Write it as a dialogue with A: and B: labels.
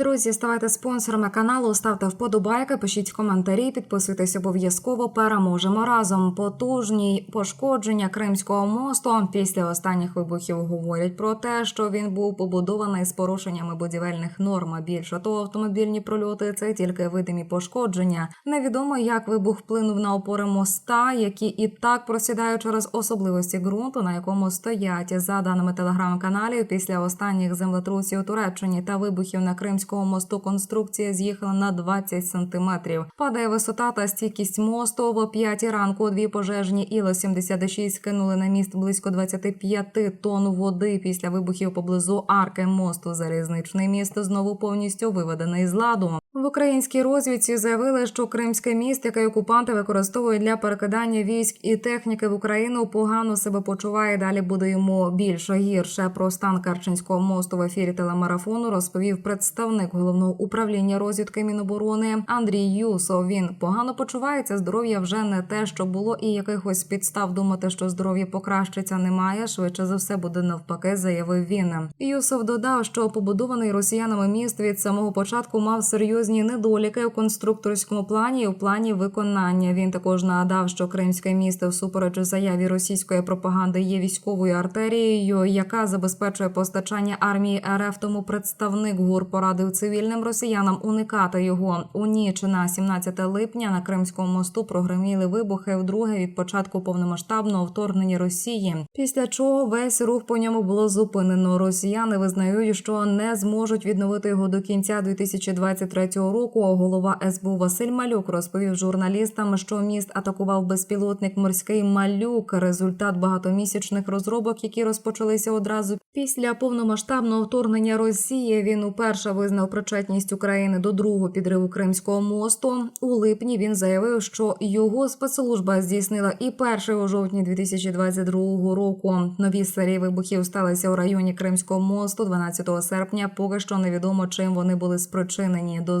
A: Друзі, ставайте спонсорами каналу, ставте вподобайки, пишіть коментарі, підписуйтесь обов'язково. Переможемо разом. Потужні пошкодження Кримського мосту після останніх вибухів говорять про те, що він був побудований з порушеннями будівельних норм. Більше того, автомобільні прольоти це тільки видимі пошкодження. Невідомо, як вибух вплинув на опори моста, які і так просідають через особливості ґрунту, на якому стоять. За даними телеграм-каналів, після останніх землетрусів у Туреччині та вибухів на Кримському мосту конструкція з'їхала на 20 сантиметрів. Падає висота та стійкість мосту. в 5 ранку дві пожежні Іла-76 скинули на міст близько 25 тонн води після вибухів поблизу арки мосту. Залізничний міст знову повністю виведений з ладу. В українській розвідці заявили, що Кримське міст, яке окупанти використовують для перекидання військ і техніки в Україну, погано себе почуває. Далі буде йому більше гірше. Про стан Керченського мосту в ефірі телемарафону розповів представник головного управління розвідки Міноборони Андрій Юсов. Він погано почувається. Здоров'я вже не те, що було, і якихось підстав думати, що здоров'я покращиться, немає. Швидше за все буде навпаки, заявив він. Юсов додав, що побудований росіянами міст від самого початку мав серйозні недоліки у конструкторському плані і в плані виконання. Він також нагадав, що Кримське місто, всупереч заяві російської пропаганди, є військовою артерією, яка забезпечує постачання армії РФ. Тому представник ГУР порадив цивільним росіянам уникати його у ніч на 17 липня на Кримському мосту прогреміли вибухи вдруге від початку повномасштабного вторгнення Росії. Після чого весь рух по ньому було зупинено. Росіяни визнають, що не зможуть відновити його до кінця 2023 року. Голова СБУ Василь Малюк розповів журналістам, що міст атакував безпілотник морський малюк. Результат багатомісячних розробок, які розпочалися одразу після повномасштабного вторгнення Росії. Він уперше визнав причетність України до другого підриву Кримського мосту. У липні він заявив, що його спецслужба здійснила і перший у жовтні 2022 року. Нові серії вибухів сталися у районі Кримського мосту 12 серпня. Поки що невідомо, чим вони були спричинені. До